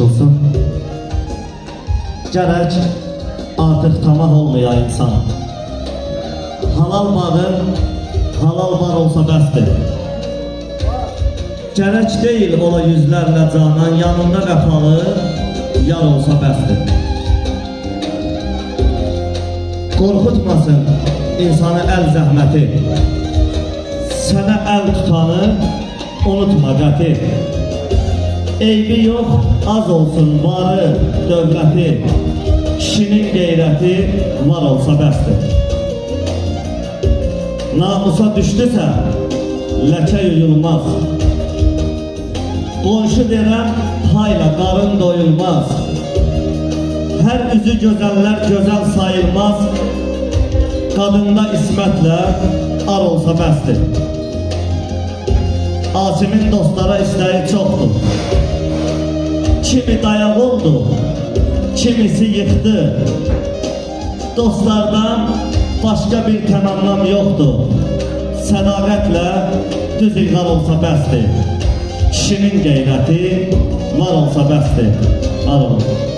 eşq olsun. Gərək artıq tamah olmaya insan. Halal bağı, halal bar olsa bəsdir. Gərək deyil ola yüzlərlə canan yanında qəfalı yar olsa bəsdir. Qorxutmasın insanı əl zəhməti. Sənə əl tutanı unutma qəti. Eybi yox, az olsun varı, dövləti. Kişinin qeyrəti var olsa bəsdir. Namusa düşdüsə, ləkə yuyulmaz. Qonşu verən payla qarın doyulmaz. Hər üzü gözəllər gözəl sayılmaz. Qadında ismətlə ar olsa bəsdir. Asimin dostlara istəyi çoxdur. Kimi dayaq oldu, kimisi yıxdı. Dostlardan başqa bir təmənnam yoxdur. Sədaqətlə düz ilğar olsa bəsdir. Kişinin qeyrəti var olsa bəsdir. Ar olun.